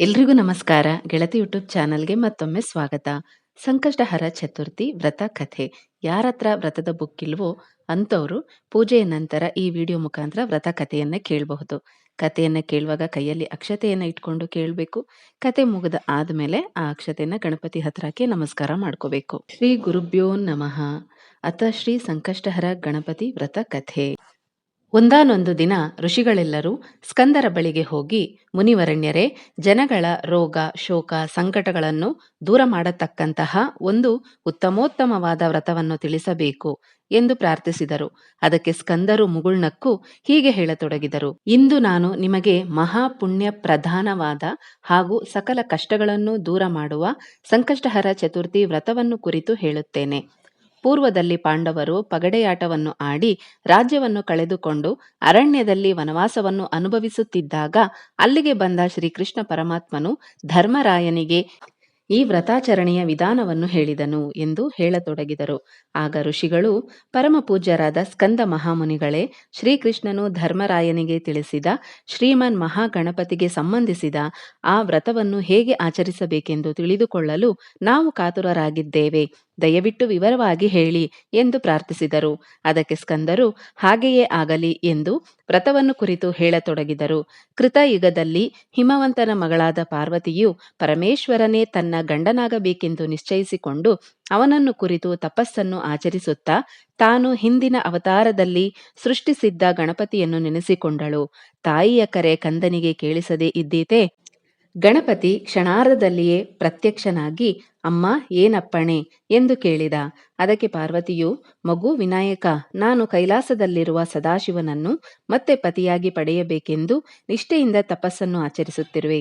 ಎಲ್ರಿಗೂ ನಮಸ್ಕಾರ. ಗೆಳತಿ ಯೂಟ್ಯೂಬ್ ಚಾನಲ್ಗೆ ಮತ್ತೊಮ್ಮೆ ಸ್ವಾಗತ. ಸಂಕಷ್ಟಹರ ಚತುರ್ಥಿ ವ್ರತ ಕಥೆ. ಯಾರತ್ರ ವ್ರತದ ಬುಕ್ ಇಲ್ವೋ ಅಂಥವರು ಪೂಜೆಯ ನಂತರ ಈ ವಿಡಿಯೋ ಮುಖಾಂತರ ವ್ರತ ಕಥೆಯನ್ನ ಕೇಳಬಹುದು. ಕಥೆಯನ್ನ ಕೇಳುವಾಗ ಕೈಯಲ್ಲಿ ಅಕ್ಷತೆಯನ್ನ ಇಟ್ಕೊಂಡು ಕೇಳಬೇಕು. ಕತೆ ಮುಗಿದ ಆದ್ಮೇಲೆ ಆ ಅಕ್ಷತೆಯನ್ನ ಗಣಪತಿ ಹತ್ರಕ್ಕೆ ನಮಸ್ಕಾರ ಮಾಡ್ಕೋಬೇಕು. ಶ್ರೀ ಗುರುಭ್ಯೋ ನಮಃ. ಅಥ ಶ್ರೀ ಸಂಕಷ್ಟಹರ ಗಣಪತಿ ವ್ರತ ಕಥೆ. ಒಂದಾನೊಂದು ದಿನ ಋಷಿಗಳೆಲ್ಲರೂ ಸ್ಕಂದರ ಬಳಿಗೆ ಹೋಗಿ, ಮುನಿವರಣ್ಯರೇ, ಜನಗಳ ರೋಗ, ಶೋಕ, ಸಂಕಟಗಳನ್ನು ದೂರ ಮಾಡತಕ್ಕಂತಹ ಒಂದು ಉತ್ತಮೋತ್ತಮವಾದ ವ್ರತವನ್ನು ತಿಳಿಸಬೇಕು ಎಂದು ಪ್ರಾರ್ಥಿಸಿದರು. ಅದಕ್ಕೆ ಸ್ಕಂದರು ಮುಗುಳ್ನಕ್ಕೂ ಹೀಗೆ ಹೇಳತೊಡಗಿದರು. ಇಂದು ನಾನು ನಿಮಗೆ ಮಹಾಪುಣ್ಯ ಪ್ರಧಾನವಾದ ಹಾಗೂ ಸಕಲ ಕಷ್ಟಗಳನ್ನು ದೂರ ಮಾಡುವ ಸಂಕಷ್ಟಹರ ಚತುರ್ಥಿ ವ್ರತವನ್ನು ಕುರಿತು ಹೇಳುತ್ತೇನೆ. ಪೂರ್ವದಲ್ಲಿ ಪಾಂಡವರು ಪಗಡೆಯಾಟವನ್ನು ಆಡಿ ರಾಜ್ಯವನ್ನು ಕಳೆದುಕೊಂಡು ಅರಣ್ಯದಲ್ಲಿ ವನವಾಸವನ್ನು ಅನುಭವಿಸುತ್ತಿದ್ದಾಗ ಅಲ್ಲಿಗೆ ಬಂದ ಶ್ರೀಕೃಷ್ಣ ಪರಮಾತ್ಮನು ಧರ್ಮರಾಯನಿಗೆ ಈ ವ್ರತಾಚರಣೆಯ ವಿಧಾನವನ್ನು ಹೇಳಿದನು ಎಂದು ಹೇಳತೊಡಗಿದರು. ಆಗ ಋಷಿಗಳು, ಪರಮ ಪೂಜ್ಯರಾದ ಸ್ಕಂದ ಮಹಾಮುನಿಗಳೇ, ಶ್ರೀಕೃಷ್ಣನು ಧರ್ಮರಾಯನಿಗೆ ತಿಳಿಸಿದ ಶ್ರೀಮನ್ ಮಹಾಗಣಪತಿಗೆ ಸಂಬಂಧಿಸಿದ ಆ ವ್ರತವನ್ನು ಹೇಗೆ ಆಚರಿಸಬೇಕೆಂದು ತಿಳಿದುಕೊಳ್ಳಲು ನಾವು ಕಾತುರರಾಗಿದ್ದೇವೆ. ದಯವಿಟ್ಟು ವಿವರವಾಗಿ ಹೇಳಿ ಎಂದು ಪ್ರಾರ್ಥಿಸಿದರು. ಅದಕ್ಕೆ ಸ್ಕಂದರು, ಹಾಗೆಯೇ ಆಗಲಿ ಎಂದು ವ್ರತವನ್ನು ಕುರಿತು ಹೇಳತೊಡಗಿದರು. ಕೃತಯುಗದಲ್ಲಿ ಹಿಮವಂತನ ಮಗಳಾದ ಪಾರ್ವತಿಯು ಪರಮೇಶ್ವರನೇ ತನ್ನ ಗಂಡನಾಗಬೇಕೆಂದು ನಿಶ್ಚಯಿಸಿಕೊಂಡು ಅವನನ್ನು ಕುರಿತು ತಪಸ್ಸನ್ನು ಆಚರಿಸುತ್ತಾ ತಾನು ಹಿಂದಿನ ಅವತಾರದಲ್ಲಿ ಸೃಷ್ಟಿಸಿದ್ದ ಗಣಪತಿಯನ್ನು ನೆನೆಸಿಕೊಂಡಳು. ತಾಯಿಯ ಕರೆ ಕಂದನಿಗೆ ಕೇಳಿಸದೇ ಇದ್ದೀತೆ. ಗಣಪತಿ ಕ್ಷಣಾರ್ಧದಲ್ಲಿಯೇ ಪ್ರತ್ಯಕ್ಷನಾಗಿ, ಅಮ್ಮ, ಏನಪ್ಪಣೆ? ಎಂದು ಕೇಳಿದ. ಅದಕ್ಕೆ ಪಾರ್ವತಿಯು, ಮಗು ವಿನಾಯಕ, ನಾನು ಕೈಲಾಸದಲ್ಲಿರುವ ಸದಾಶಿವನನ್ನು ಮತ್ತೆ ಪತಿಯಾಗಿ ಪಡೆಯಬೇಕೆಂದು ನಿಷ್ಠೆಯಿಂದ ತಪಸ್ಸನ್ನು ಆಚರಿಸುತ್ತಿರುವೆ.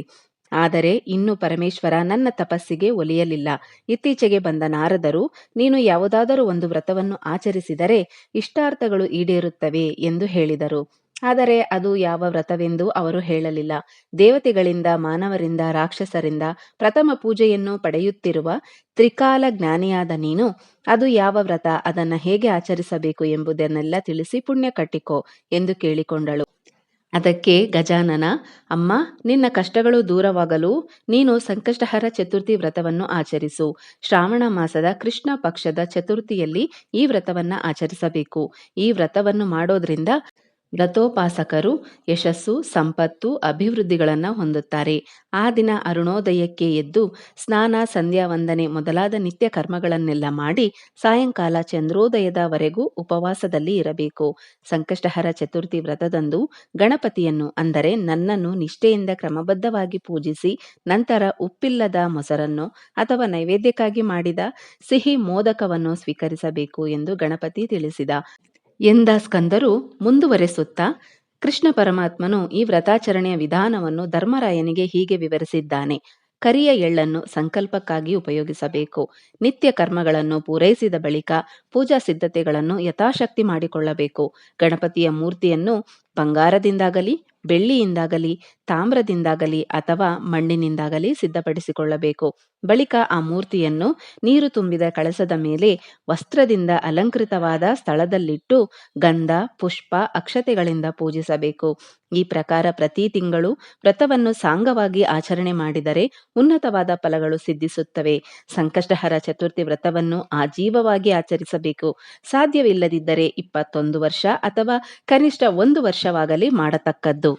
ಆದರೆ ಇನ್ನು ಪರಮೇಶ್ವರ ನನ್ನ ತಪಸ್ಸಿಗೆ ಒಲಿಯಲಿಲ್ಲ. ಇತ್ತೀಚೆಗೆ ಬಂದ ನಾರದರು, ನೀನು ಯಾವುದಾದರೂ ಒಂದು ವ್ರತವನ್ನು ಆಚರಿಸಿದರೆ ಇಷ್ಟಾರ್ಥಗಳು ಈಡೇರುತ್ತವೆ ಎಂದು ಹೇಳಿದರು. ಆದರೆ ಅದು ಯಾವ ವ್ರತವೆಂದು ಅವರು ಹೇಳಲಿಲ್ಲ. ದೇವತೆಗಳಿಂದ, ಮಾನವರಿಂದ, ರಾಕ್ಷಸರಿಂದ ಪ್ರಥಮ ಪೂಜೆಯನ್ನು ಪಡೆಯುತ್ತಿರುವ ತ್ರಿಕಾಲ ಜ್ಞಾನಿಯಾದ ನೀನು, ಅದು ಯಾವ ವ್ರತ, ಅದನ್ನ ಹೇಗೆ ಆಚರಿಸಬೇಕು ಎಂಬುದನ್ನೆಲ್ಲ ತಿಳಿಸಿ ಪುಣ್ಯ ಕಟ್ಟಿಕೋ ಎಂದು ಕೇಳಿಕೊಂಡಳು. ಅದಕ್ಕೆ ಗಜಾನನ, ಅಮ್ಮ, ನಿನ್ನ ಕಷ್ಟಗಳು ದೂರವಾಗಲು ನೀನು ಸಂಕಷ್ಟಹರ ಚತುರ್ಥಿ ವ್ರತವನ್ನು ಆಚರಿಸು. ಶ್ರಾವಣ ಮಾಸದ ಕೃಷ್ಣ ಪಕ್ಷದ ಚತುರ್ಥಿಯಲ್ಲಿ ಈ ವ್ರತವನ್ನ ಆಚರಿಸಬೇಕು. ಈ ವ್ರತವನ್ನು ಮಾಡೋದ್ರಿಂದ ವ್ರತೋಪಾಸಕರು ಯಶಸ್ಸು, ಸಂಪತ್ತು, ಅಭಿವೃದ್ಧಿಗಳನ್ನು ಹೊಂದುತ್ತಾರೆ. ಆ ದಿನ ಅರುಣೋದಯಕ್ಕೆ ಎದ್ದು ಸ್ನಾನ, ಸಂಧ್ಯಾ ವಂದನೆ ಮೊದಲಾದ ನಿತ್ಯ ಕರ್ಮಗಳನ್ನೆಲ್ಲ ಮಾಡಿ ಸಾಯಂಕಾಲ ಚಂದ್ರೋದಯದವರೆಗೂ ಉಪವಾಸದಲ್ಲಿ ಇರಬೇಕು. ಸಂಕಷ್ಟಹರ ಚತುರ್ಥಿ ವ್ರತದಂದು ಗಣಪತಿಯನ್ನು ಅಂದರೆ ನನ್ನನ್ನು ನಿಷ್ಠೆಯಿಂದ ಕ್ರಮಬದ್ಧವಾಗಿ ಪೂಜಿಸಿ ನಂತರ ಉಪ್ಪಿಲ್ಲದ ಮೊಸರನ್ನು ಅಥವಾ ನೈವೇದ್ಯಕ್ಕಾಗಿ ಮಾಡಿದ ಸಿಹಿ ಮೋದಕವನ್ನು ಸ್ವೀಕರಿಸಬೇಕು ಎಂದು ಗಣಪತಿ ತಿಳಿಸಿದ. ಎಂದ ಸ್ಕಂದರು ಮುಂದುವರೆಸುತ್ತಾ ಕೃಷ್ಣ ಪರಮಾತ್ಮನು ಈ ವ್ರತಾಚರಣೆಯ ವಿಧಾನವನ್ನು ಧರ್ಮರಾಯನಿಗೆ ಹೀಗೆ ವಿವರಿಸಿದ್ದಾನೆ. ಕರಿಯ ಎಳ್ಳನ್ನು ಸಂಕಲ್ಪಕ್ಕಾಗಿ ಉಪಯೋಗಿಸಬೇಕು. ನಿತ್ಯ ಕರ್ಮಗಳನ್ನು ಪೂರೈಸಿದ ಬಳಿಕ ಪೂಜಾ ಸಿದ್ಧತೆಗಳನ್ನು ಯಥಾಶಕ್ತಿ ಮಾಡಿಕೊಳ್ಳಬೇಕು. ಗಣಪತಿಯ ಮೂರ್ತಿಯನ್ನು ಬಂಗಾರದಿಂದಾಗಲಿ, ಬೆಳ್ಳಿಯಿಂದಾಗಲಿ, ತಾಮ್ರದಿಂದಾಗಲಿ ಅಥವಾ ಮಣ್ಣಿನಿಂದಾಗಲಿ ಸಿದ್ಧಪಡಿಸಿಕೊಳ್ಳಬೇಕು. ಬಳಿಕ ಆ ಮೂರ್ತಿಯನ್ನು ನೀರು ತುಂಬಿದ ಕಳಸದ ಮೇಲೆ ವಸ್ತ್ರದಿಂದ ಅಲಂಕೃತವಾದ ಸ್ಥಳದಲ್ಲಿಟ್ಟು ಗಂಧ, ಪುಷ್ಪ, ಅಕ್ಷತೆಗಳಿಂದ ಪೂಜಿಸಬೇಕು. ಈ ಪ್ರಕಾರ ಪ್ರತಿ ತಿಂಗಳು ವ್ರತವನ್ನು ಸಾಂಗವಾಗಿ ಆಚರಣೆ ಮಾಡಿದರೆ ಉನ್ನತವಾದ ಫಲಗಳು ಸಿದ್ಧಿಸುತ್ತವೆ. ಸಂಕಷ್ಟಹರ ಚತುರ್ಥಿ ವ್ರತವನ್ನು ಆಜೀವವಾಗಿ ಆಚರಿಸಬೇಕು. ಸಾಧ್ಯವಿಲ್ಲದಿದ್ದರೆ ಇಪ್ಪತ್ತೊಂದು ವರ್ಷ ಅಥವಾ ಕನಿಷ್ಠ ಒಂದು ವರ್ಷವಾಗಲಿ ಮಾಡತಕ್ಕದ್ದು.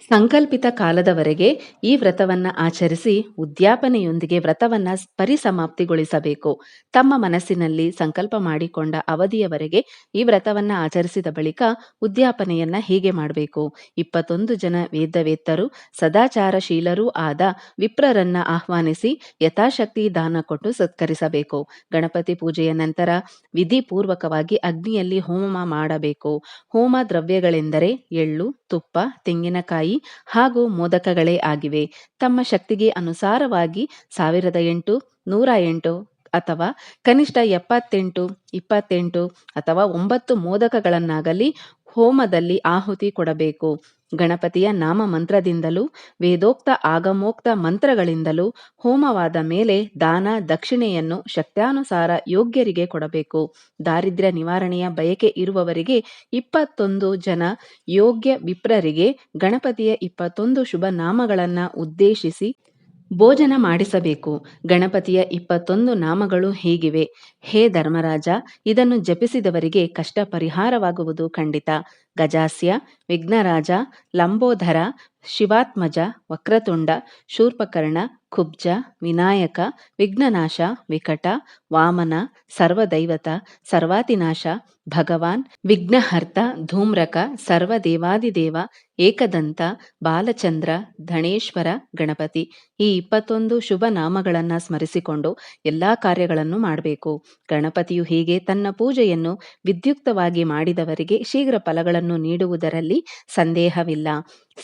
ಸಂಕಲ್ಪಿತ ಕಾಲದವರೆಗೆ ಈ ವ್ರತವನ್ನ ಆಚರಿಸಿ ಉದ್ಯಾಪನೆಯೊಂದಿಗೆ ವ್ರತವನ್ನ ಪರಿಸಮಾಪ್ತಿಗೊಳಿಸಬೇಕು. ತಮ್ಮ ಮನಸ್ಸಿನಲ್ಲಿ ಸಂಕಲ್ಪ ಮಾಡಿಕೊಂಡ ಅವಧಿಯವರೆಗೆ ಈ ವ್ರತವನ್ನ ಆಚರಿಸಿದ ಬಳಿಕ ಉದ್ಯಾಪನೆಯನ್ನ ಹೀಗೆ ಮಾಡಬೇಕು. ಇಪ್ಪತ್ತೊಂದು ಜನ ವೇದವೇತ್ತರು, ಸದಾಚಾರಶೀಲರೂ ಆದ ವಿಪ್ರರನ್ನ ಆಹ್ವಾನಿಸಿ ಯಥಾಶಕ್ತಿ ದಾನ ಕೊಟ್ಟು ಸತ್ಕರಿಸಬೇಕು. ಗಣಪತಿ ಪೂಜೆಯ ನಂತರ ವಿಧಿಪೂರ್ವಕವಾಗಿ ಅಗ್ನಿಯಲ್ಲಿ ಹೋಮ ಮಾಡಬೇಕು. ಹೋಮ ದ್ರವ್ಯಗಳೆಂದರೆ ಎಳ್ಳು ತುಪ್ಪ, ತೆಂಗಿನಕಾಯಿ ಹಾಗೂ ಮೋದಕಗಳೇ ಆಗಿವೆ. ತಮ್ಮ ಶಕ್ತಿಗೆ ಅನುಸಾರವಾಗಿ ಸಾವಿರದ ಎಂಟು, ನೂರ ಎಂಟು ಅಥವಾ ಕನಿಷ್ಠ ಎಪ್ಪತ್ತೆಂಟು, ಇಪ್ಪತ್ತೆಂಟು ಅಥವಾ ಒಂಬತ್ತು ಮೋದಕಗಳನ್ನಾಗಲಿ ಹೋಮದಲ್ಲಿ ಆಹುತಿ ಕೊಡಬೇಕು. ಗಣಪತಿಯ ನಾಮ ಮಂತ್ರದಿಂದಲೂ ವೇದೋಕ್ತ ಆಗಮೋಕ್ತ ಮಂತ್ರಗಳಿಂದಲೂ ಹೋಮವಾದ ಮೇಲೆ ದಾನ, ದಕ್ಷಿಣೆಯನ್ನು ಶಕ್ತ್ಯಾನುಸಾರ ಯೋಗ್ಯರಿಗೆ ಕೊಡಬೇಕು. ದಾರಿದ್ರ್ಯ ನಿವಾರಣೆಯ ಬಯಕೆ ಇರುವವರಿಗೆ ಇಪ್ಪತ್ತೊಂದು ಜನ ಯೋಗ್ಯ ವಿಪ್ರರಿಗೆ ಗಣಪತಿಯ ಇಪ್ಪತ್ತೊಂದು ಶುಭ ನಾಮಗಳನ್ನು ಉದ್ದೇಶಿಸಿ ಭೋಜನ ಮಾಡಿಸಬೇಕು. ಗಣಪತಿಯ ಇಪ್ಪತ್ತೊಂದು ನಾಮಗಳು ಹೀಗಿವೆ? ಹೇ ಧರ್ಮರಾಜ ಇದನ್ನು ಜಪಿಸಿದವರಿಗೆ ಕಷ್ಟ ಪರಿಹಾರವಾಗುವುದು ಖಂಡಿತ. ಗಜಾಸ್ಯ, ವಿಘ್ನರಾಜ, ಲಂಬೋಧರ, ಶಿವಾತ್ಮಜ, ವಕ್ರತುಂಡ, ಶೂರ್ಪಕರ್ಣ, ಕುಬ್ಜ, ವಿನಾಯಕ, ವಿಘ್ನನಾಶ, ವಿಕಟ, ವಾಮನ, ಸರ್ವದೈವತ, ಸರ್ವಾತಿನಾಶ, ಭಗವಾನ್, ವಿಘ್ನಹರ್ತ, ಧೂಮ್ರಕ, ಸರ್ವದೇವಾದಿದೇವ, ಏಕದಂತ, ಬಾಲಚಂದ್ರ, ಧಣೇಶ್ವರ, ಗಣಪತಿ ಈ ಇಪ್ಪತ್ತೊಂದು ಶುಭ ನಾಮಗಳನ್ನು ಸ್ಮರಿಸಿಕೊಂಡು ಎಲ್ಲ ಕಾರ್ಯಗಳನ್ನು ಮಾಡಬೇಕು. ಗಣಪತಿಯು ಹೀಗೆ ತನ್ನ ಪೂಜೆಯನ್ನು ವಿದ್ಯುಕ್ತವಾಗಿ ಮಾಡಿದವರಿಗೆ ಶೀಘ್ರ ಫಲಗಳನ್ನು ನೀಡುವುದರಲ್ಲಿ ಸಂದೇಹವಿಲ್ಲ.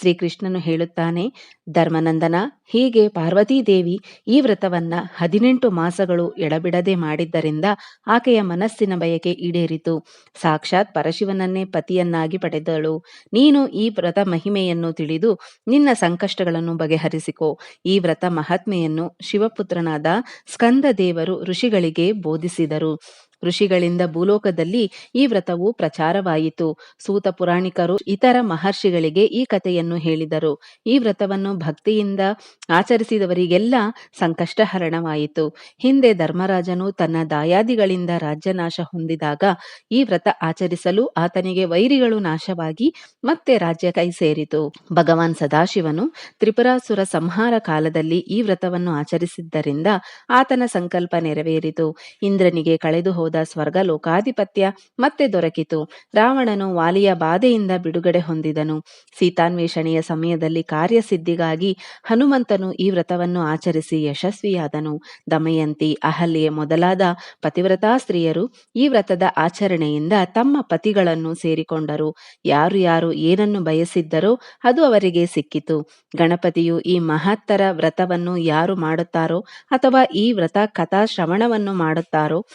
ಶ್ರೀಕೃಷ್ಣನು ಹೇಳುತ್ತಾನೆ, ಧರ್ಮನಂದನ, ಹೀಗೆ ಪಾರ್ವತೀದೇವಿ ಈ ವ್ರತವನ್ನ ಹದಿನೆಂಟು ಮಾಸಗಳು ಎಡಬಿಡದೆ ಮಾಡಿದ್ದರಿಂದ ಆಕೆಯ ಮನಸ್ಸಿನ ಬಯಕೆ ಈಡೇರಿತು. ಸಾಕ್ಷಾತ್ ಪರಶಿವನನ್ನೇ ಪತಿಯನ್ನಾಗಿ ಪಡೆದಳು. ನೀನು ಈ ವ್ರತ ಮಹಿಮೆಯನ್ನು ತಿಳಿದು ನಿನ್ನ ಸಂಕಷ್ಟಗಳನ್ನು ಬಗೆಹರಿಸಿಕೋ. ಈ ವ್ರತ ಮಹಾತ್ಮೆಯನ್ನು ಶಿವಪುತ್ರನಾದ ಸ್ಕಂದ ದೇವರು ಋಷಿಗಳಿಗೆ ಬೋಧಿಸಿದರು. ಋಷಿಗಳಿಂದ ಭೂಲೋಕದಲ್ಲಿ ಈ ವ್ರತವು ಪ್ರಚಾರವಾಯಿತು. ಸೂತ ಪುರಾಣಿಕರು ಇತರ ಮಹರ್ಷಿಗಳಿಗೆ ಈ ಕಥೆಯನ್ನು ಹೇಳಿದರು. ಈ ವ್ರತವನ್ನು ಭಕ್ತಿಯಿಂದ ಆಚರಿಸಿದವರಿಗೆಲ್ಲ ಸಂಕಷ್ಟಹರಣವಾಯಿತು. ಹಿಂದೆ ಧರ್ಮರಾಜನು ತನ್ನ ದಾಯಾದಿಗಳಿಂದ ರಾಜ್ಯನಾಶ ಹೊಂದಿದಾಗ ಈ ವ್ರತ ಆಚರಿಸಲು ಆತನಿಗೆ ವೈರಿಗಳು ನಾಶವಾಗಿ ಮತ್ತೆ ರಾಜ್ಯ ಕೈ ಸೇರಿತು. ಭಗವಾನ್ ಸದಾಶಿವನು ತ್ರಿಪುರಾಸುರ ಸಂಹಾರ ಕಾಲದಲ್ಲಿ ಈ ವ್ರತವನ್ನು ಆಚರಿಸಿದ್ದರಿಂದ ಆತನ ಸಂಕಲ್ಪ ನೆರವೇರಿತು. ಇಂದ್ರನಿಗೆ ಕಳೆದು ಸ್ವರ್ಗ ಲೋಕಾಧಿಪತ್ಯ ಮತ್ತೆ ದೊರಕಿತು. ರಾವಣನು ವಾಲಿಯ ಬಾಧೆಯಿಂದ ಬಿಡುಗಡೆ ಹೊಂದಿದನು. ಸೀತಾನ್ವೇಷಣೆಯ ಸಮಯದಲ್ಲಿ ಕಾರ್ಯಸಿದ್ಧಿಗಾಗಿ ಹನುಮಂತನು ಈ ವ್ರತವನ್ನು ಆಚರಿಸಿ ಯಶಸ್ವಿಯಾದನು. ದಮಯಂತಿ ಅಹಲ್ಯೆ ಮೊದಲಾದ ಪತಿವ್ರತಾ ಸ್ತ್ರೀಯರು ಈ ವ್ರತದ ಆಚರಣೆಯಿಂದ ತಮ್ಮ ಪತಿಗಳನ್ನು ಸೇರಿಕೊಂಡರು. ಯಾರು ಯಾರು ಏನನ್ನು ಬಯಸಿದ್ದರೋ ಅದು ಅವರಿಗೆ ಸಿಕ್ಕಿತು. ಗಣಪತಿಯು ಈ ಮಹತ್ತರ ವ್ರತವನ್ನು ಯಾರು ಮಾಡುತ್ತಾರೋ ಅಥವಾ ಈ ವ್ರತ ಕಥಾ ಶ್ರವಣವನ್ನು ಮಾಡುತ್ತಾರೋ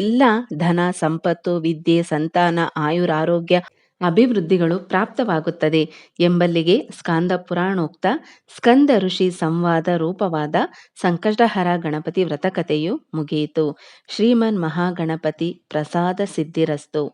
ಅವರಿಗೆಲ್ಲ ಧನ, ಸಂಪತ್ತು, ವಿದ್ಯೆ, ಸಂತಾನ ಆಯುರಾರೋಗ್ಯ ಅಭಿವೃದ್ಧಿಗಳು ಪ್ರಾಪ್ತವಾಗುತ್ತದೆ. ಎಂಬಲ್ಲಿಗೆ ಸ್ಕಾಂದ ಪುರಾಣೋಕ್ತ ಸ್ಕಂದ ಋಷಿ ಸಂವಾದ ರೂಪವಾದ ಸಂಕಷ್ಟಹರ ಗಣಪತಿ ವ್ರತಕಥೆಯು ಮುಗಿಯಿತು. ಶ್ರೀಮನ್ ಮಹಾಗಣಪತಿ ಪ್ರಸಾದ ಸಿದ್ಧಿರಸ್ತು.